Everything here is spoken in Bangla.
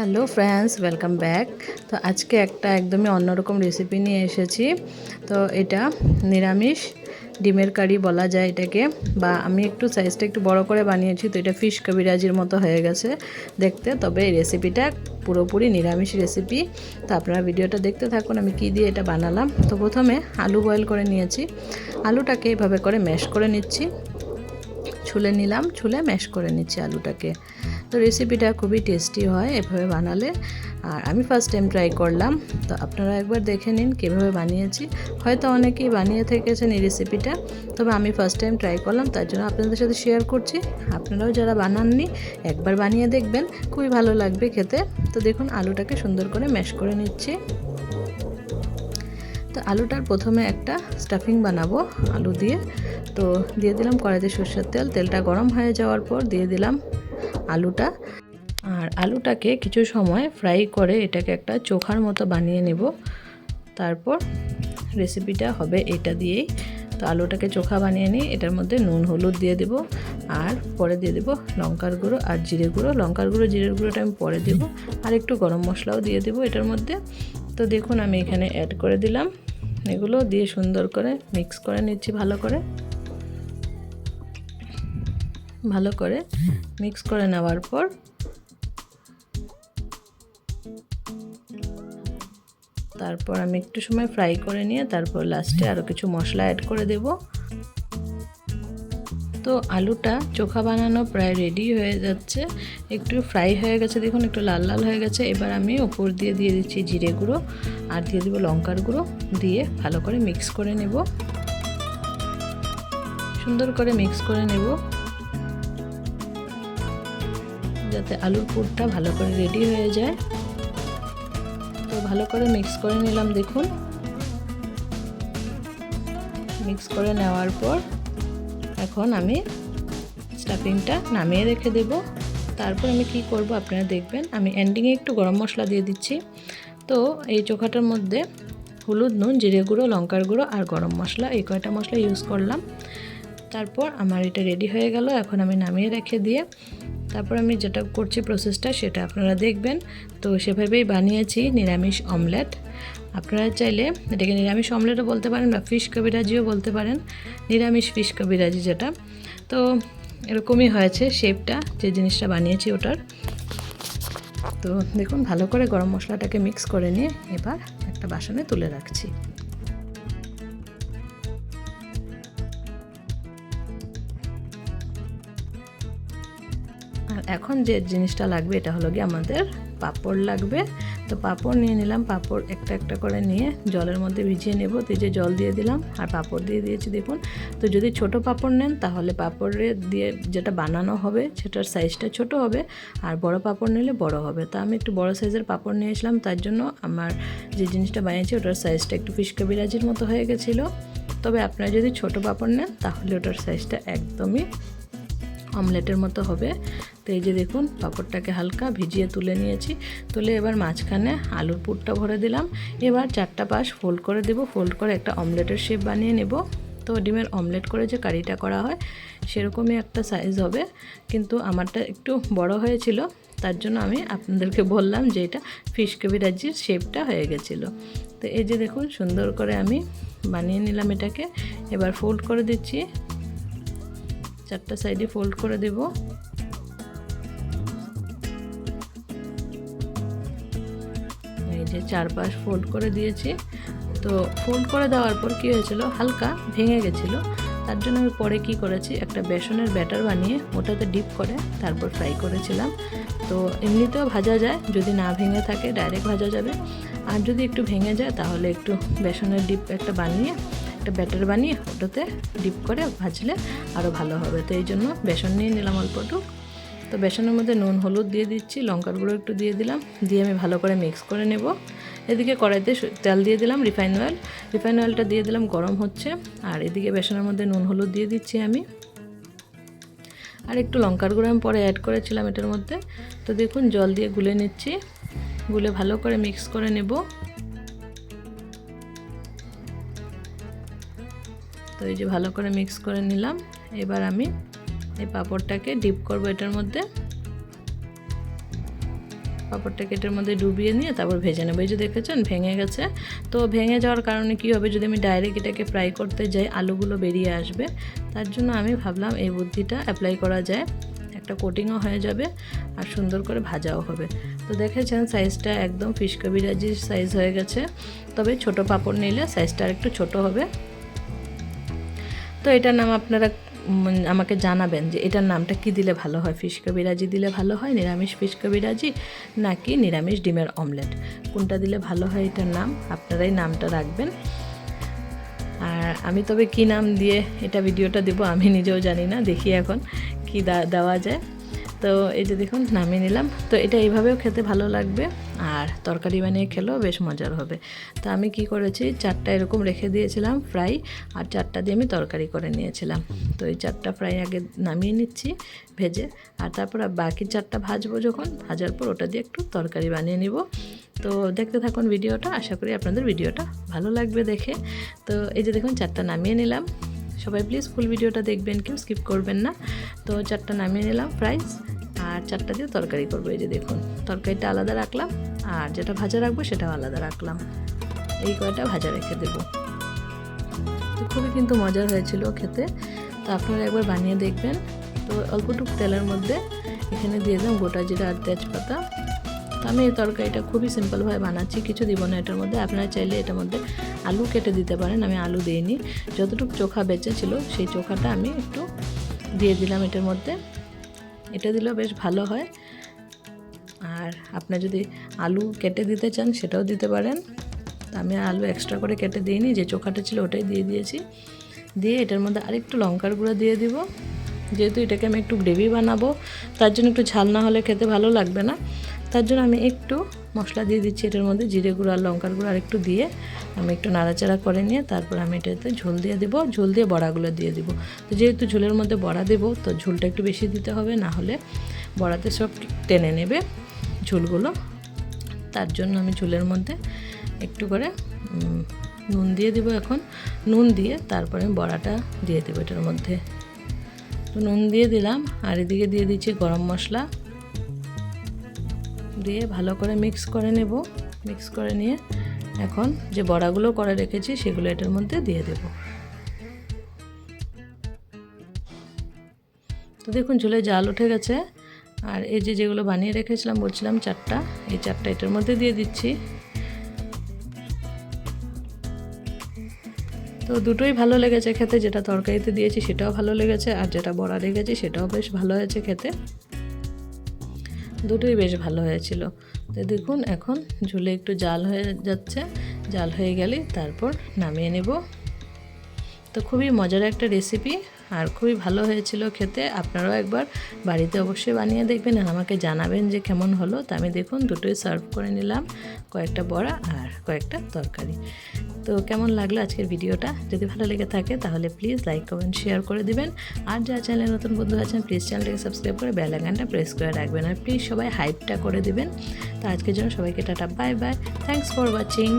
হ্যালো ফ্রেন্ডস ওয়েলকাম ব্যাক তো আজকে একটা একদমই অন্যরকম রেসিপি নিয়ে এসেছি। তো এটা নিরামিষ ডিমের কারি বলা যায় এটাকে। বা আমি একটু সাইজটা একটু বড় করে বানিয়েছি, তো এটা ফিশ কবিরাজির মতো হয়ে গেছে দেখতে। তবে এই রেসিপিটা পুরোপুরি নিরামিষ রেসিপি তো আপনারা ভিডিওটা দেখতে থাকুন, আমি কি দিয়ে এটা বানালাম। তো প্রথমে আলু বয়েল করে নিয়েছি। আলুটাকে এভাবে করে ম্যাশ করে নিচ্ছি। ছুলে নিলাম, ছুলে ম্যাশ করে নিচ্ছি আলুটাকে। তো রেসিপিটা খুবই টেস্টি হয় এভাবে বানালে। আর আমি ফার্স্ট টাইম ট্রাই করলাম। তো আপনারা একবার দেখে নিন কীভাবে বানিয়েছি। হয়তো অনেকেই বানিয়ে থেকেছেন এই রেসিপিটা তবে আমি ফার্স্ট টাইম ট্রাই করলাম, তার জন্য আপনাদের সাথে শেয়ার করছি। আপনারাও যারা বানাননি, একবার বানিয়ে দেখবেন। খুবই ভালো লাগবে খেতে। তো দেখুন, আলুটাকে সুন্দর করে ম্যাশ করে নিচ্ছি। তো আলুটার প্রথমে একটা স্টাফিং বানাবো আলু দিয়ে। তো দিয়ে দিলাম কড়াইতে সর্ষের তেল, তেলটা গরম হয়ে যাওয়ার পর দিয়ে দিলাম আলুটা। আর আলুটাকে কিছু সময় ফ্রাই করে এটাকে একটা চোখার মতো বানিয়ে নেব। তারপর রেসিপিটা হবে এটা দিয়েই। তো আলুটাকে চোখা বানিয়ে নিই এটার মধ্যে নুন, হলুদ দিয়ে দেবো। আর পরে দিয়ে দেবো লঙ্কার গুঁড়ো আর জিরে গুঁড়ো। লঙ্কার গুঁড়ো, জিরের গুঁড়োটা আমি পরে দেবো। আর একটু গরম মশলাও দিয়ে দেবো এটার মধ্যে। তো দেখুন, আমি এখানে অ্যাড করে দিলাম। এগুলো দিয়ে সুন্দর করে মিক্স করে নিচ্ছি ভালো করে। ভালো করে মিক্স করে নেওয়ার পর তারপর আমি একটু সময় ফ্রাই করে নিয়ে তারপর লাস্টে আরও কিছু মশলা অ্যাড করে দেব। তো আলুটা চোখা বানানো প্রায় রেডি হয়ে যাচ্ছে। একটু ফ্রাই হয়ে গেছে, দেখুন, একটু লাল লাল হয়ে গেছে। এবার আমি ওপর দিয়ে দিয়ে দিচ্ছি জিরে গুঁড়ো আর দিয়ে দেবো লঙ্কার গুঁড়ো দিয়ে ভালো করে মিক্স করে নেব। সুন্দর করে মিক্স করে নেব। যাতে আলুর পুরটা ভালো করে রেডি হয়ে যায়। তো ভালো করে মিক্স করে নিলাম, দেখুন। মিক্স করে নেওয়ার পর এখন আমি স্টাফিংটা নামিয়ে রেখে দেব। তারপর আমি কি করব আপনারা দেখবেন, আমি এন্ডিংয়ে একটু গরম মশলা দিয়ে দিচ্ছি। তো এই চোখাটার মধ্যে হলুদ, নুন, জিরে গুঁড়ো, লঙ্কার গুঁড়ো আর গরম মশলা, এই কয়টা মশলা ইউজ করলাম। তারপর আমার এটা রেডি হয়ে গেল, এখন আমি নামিয়ে রেখে দিয়ে তারপর আমি যেটা করছি প্রসেসটা সেটা আপনারা দেখবেন। তো সেভাবেই বানিয়েছি নিরামিষ অমলেট আপনারা চাইলে এটাকে নিরামিষ অমলেটও বলতে পারেন বা ফিশ কবিরাজিও বলতে পারেন। নিরামিষ ফিশ কবিরাজি যেটা। তো এরকমই হয়েছে শেপটা যে জিনিসটা বানিয়েছি ওটার। তো দেখুন, ভালো করে গরম মশলাটাকে মিক্স করে নিয়ে এবার একটা বাসনে তুলে রাখছি। আর এখন যে জিনিসটা লাগবে, এটা হলো গিয়ে আমাদের পাঁপড় লাগবে। তো পাঁপড় নিয়ে নিলাম, পাঁপড় একটা একটা করে নিয়ে জলের মধ্যে ভিজিয়ে নেব। তো যে জল দিয়ে দিলাম আর পাঁপড় দিয়ে দিয়েছি, দেখুন। তো যদি ছোট পাঁপড় নেন, তাহলে পাঁপড়ে দিয়ে যেটা বানানো হবে, সেটার সাইজটা ছোট হবে আর বড় পাঁপড় নিলে বড় হবে। তো আমি একটু বড় সাইজের পাঁপড় নিয়েছিলাম তার জন্য আমার যে জিনিসটা বানিয়েছি, ওটার সাইজটা একটু ফিশ বিরাজির মতো হয়ে গেছিল। তবে আপনারা যদি ছোট পাঁপড় নেন, তাহলে ওটার সাইজটা একদমই অমলেটের মতো হবে। এই যে দেখুন, পাঁপড়টাকে হালকা ভিজিয়ে তুলে নিয়েছি। তুলে এবার মাঝখানে আলুর পুরটা ভরে দিলাম। এবার চারটা পাশ ফোল্ড করে দেব। ফোল্ড করে একটা অমলেটের শেপ বানিয়ে নেব। তো ডিমের অমলেট করে যে কারিটা করা হয়, সেরকমই একটা সাইজ হবে। কিন্তু আমারটা একটু বড় হয়েছিল, তার জন্য আমি আপনাদেরকে বললাম যে এটা ফিশ কবিরাজির শেপটা হয়ে গেছিল। তো এই যে দেখুন, সুন্দর করে আমি বানিয়ে নিলাম এটাকে। এবার ফোল্ড করে দিচ্ছি। চারটা সাইডে ফোল্ড করে দেব। যে চারপাশ ফোল্ড করে দিয়েছি। তো ফোল্ড করে দেওয়ার পর কী হয়েছিল? হালকা ভেঙে গেছিল। তার জন্য আমি পরে কি করেছি? একটা বেসনের ব্যাটার বানিয়ে ওটাতে ডিপ করে তারপর ফ্রাই করেছিলাম। তো এমনিতেও ভাজা যায়, যদি না ভেঙে থাকে ডাইরেক্ট ভাজা যাবে। আর যদি একটু ভেঙে যায়, তাহলে একটু বেসনের ডিপ একটা বানিয়ে, একটা ব্যাটার বানিয়ে ওটাতে ডিপ করে ভাজলে আরও ভালো হবে। তো এই জন্য বেসন নিয়ে নিলাম অল্পটু তো বেসনের মধ্যে নুন, হলুদ দিয়ে দিচ্ছি, লঙ্কার গুঁড়ো একটু দিয়ে দিলাম, দিয়ে আমি ভালো করে মিক্স করে নেব। এদিকে কড়াইতে তেল দিয়ে দিলাম রিফাইন অয়েল রিফাইন অয়েলটা দিয়ে দিলাম গরম হচ্ছে, আর এদিকে বেসনের মধ্যে নুন, হলুদ দিয়ে দিচ্ছি আমি। আর একটু লঙ্কার গুঁড়ো আমি পরে অ্যাড করেছিলাম এটার মধ্যে। তো দেখুন, জল দিয়ে গুলে নিচ্ছি, গুলে ভালো করে মিক্স করে নেব। তো এই যে ভালো করে মিক্স করে নিলাম, এবার আমি এই পাঁপড়টাকে ডিপ করব এটার মধ্যে। পাঁপড়টাকে এটার মধ্যে ডুবিয়ে নিয়ে তারপর ভেজে নেব। এই যে দেখেছেন, ভেঙে গেছে। তো ভেঙে যাওয়ার কারণে কি হবে? যদি আমি ডাইরেক্ট এটাকে ফ্রাই করতে যাই, আলুগুলো বেরিয়ে আসবে। তার জন্য আমি ভাবলাম এই বুদ্ধিটা অ্যাপ্লাই করা যায়। একটা কোটিংও হয়ে যাবে আর সুন্দর করে ভাজাও হবে। তো দেখেছেন সাইজটা একদম ফিশ কবিরাজির সাইজ হয়ে গেছে। তবে ছোট পাপড় নিলে সাইজটা আর একটু ছোট হবে। তো এটার নাম আপনারা আমাকে জানাবেন যে এটার নামটা কি দিলে ভালো হয়? ফিশ কবিরাজি দিলে ভালো হয়, নিরামিষ ফিশ কবিরাজি নাকি নিরামিষ ডিমের অমলেট? কোনটা দিলে ভালো হয় এটার নাম? আপনারাই নামটা রাখবেন। আর আমি তবে কি নাম দিয়ে এটা ভিডিওটা দেবো আমি নিজেও জানি না, দেখি এখন কি দেওয়া যায়। তো এই যে দেখুন, নামিয়ে নিলাম। তো এটা এইভাবেও খেতে ভালো লাগবে। আর তরকারি বানিয়ে খেলেও বেশ মজার হবে। তো আমি কি করেছি, চারটা এরকম রেখে দিয়েছিলাম ফ্রাই, আর চারটা দিয়ে আমি তরকারি করে নিয়েছিলাম। তো এই চারটা ফ্রাই আগে নামিয়ে নিচ্ছি ভেজে, আর তারপর বাকি চারটা ভাজবো যখন, ভাজার পর ওটা দিয়ে একটু তরকারি বানিয়ে নিব। তো দেখতে থাকুন ভিডিওটা, আশা করি আপনাদের ভিডিওটা ভালো লাগবে দেখে। তো এই যে দেখুন, চারটা নামিয়ে নিলাম। সবাই প্লিজ ফুল ভিডিওটা দেখবেন, কেউ স্কিপ করবেন না। তো চারটা নামিয়ে নিলাম ফ্রাইস আর চারটা দিয়ে তরকারি করব, এই যে দেখুন। তরকারিটা আলাদা রাখলাম আর যেটা ভাজা রাখব সেটাও আলাদা রাখলাম। এই কয়টা ভাজা রেখে দেবো। তো খুবই কিন্তু মজার হয়েছিল খেতে। তো আপনারা একবার বানিয়ে দেখবেন। তো অল্পটুকু তেলের মধ্যে এখানে দিয়ে দিলাম গোটা জিরা আর তেজপাতা। তো আমি এই তরকারিটা খুবই সিম্পলভাবে বানাচ্ছি, কিছু দিব না এটার মধ্যে। আপনারা চাইলে এটার মধ্যে আলু কেটে দিতে পারেন, আমি আলু দিইনি। যতটুকু চোখা বেঁচে ছিল, সেই চোখাটা আমি একটু দিয়ে দিলাম এটার মধ্যে। এটা দিলেও বেশ ভালো হয়। আর আপনার যদি আলু কেটে দিতে চান, সেটাও দিতে পারেন। আমি আলু এক্সট্রা করে কেটে দিইনি, যে চোখাটা ছিল ওটাই দিয়ে দিয়েছি। দিয়ে এটার মধ্যে আরেকটু লঙ্কার গুঁড়ো দিয়ে দিব। যেহেতু এটাকে আমি একটু গ্রেভি বানাবো, তার জন্য একটু ঝাল না হলে খেতে ভালো লাগবে না। তার জন্য আমি একটু মশলা দিয়ে দিচ্ছি এটার মধ্যে জিরে গুঁড়ো আর লঙ্কার গুঁড়ো আর একটু দিয়ে আমি একটু নাড়াচাড়া করে নিয়ে তারপর আমি এটাতে ঝোল দিয়ে দেবো। ঝোল দিয়ে বড়াগুলো দিয়ে দেবো। তো যেহেতু ঝোলের মধ্যে বড়া দেবো, তো ঝোলটা একটু বেশি দিতে হবে, না হলে বড়াতে সব টেনে নেবে ঝোলগুলো। তার জন্য আমি ঝোলের মধ্যে একটু করে নুন দিয়ে দেবো এখন। নুন দিয়ে তারপরে বড়াটা দিয়ে দেবো এটার মধ্যে। তো নুন দিয়ে দিলাম, আর এদিকে দিয়ে দিচ্ছি গরম মশলা। দিয়ে ভালো করে মিক্স করে নেব। মিক্স করে নিয়ে এখন যে বড়াগুলো করে রেখেছি সেগুলো এটার মধ্যে দিয়ে দেব। তো দেখুন ঝোলে জাল উঠে গেছে। আর এই যে যেগুলো বানিয়ে রেখেছিলাম, বলছিলাম চারটা, এই চারটা এটার মধ্যে দিয়ে দিচ্ছি। তো দুটোই ভালো লেগেছে খেতে, যেটা তরকারিতে দিয়েছি সেটাও ভালো লেগেছে, আর যেটা বড়া রেখেছি সেটাও বেশ ভালো হয়েছে খেতে। দুটোই বেশ ভালো হয়েছিল। তো দেখুন, এখন ঝুলে একটু জাল হয়ে যাচ্ছে। জাল হয়ে গেলে তারপর নামিয়ে নেব। তো খুবই মজার একটা রেসিপি আর খুবই ভালো হয়েছিল খেতে। আপনারাও একবার বাড়িতে অবশ্যই বানিয়ে দেখবেন আর আমাকে জানাবেন যে কেমন হলো। তা আমি দেখুন, দুটোই সার্ভ করে নিলাম। কয়েকটা বড়া আর কয়েকটা তরকারি। তো কেমন লাগল আজকের ভিডিওটা? যদি ভালো লেগে থাকে তাহলে প্লিজ লাইক কমেন্ট শেয়ার করে দিবেন। আর যা চ্যানেলে নতুন বন্ধু আছেন প্লিজ চ্যানেলটাকে সাবস্ক্রাইব করে বেল আইকনটা প্রেস করে রাখবেন। আর প্লিজ সবাই হাইপটা করে দিবেন। তো আজকের জন্য সবাইকে tata bye bye thanks for watching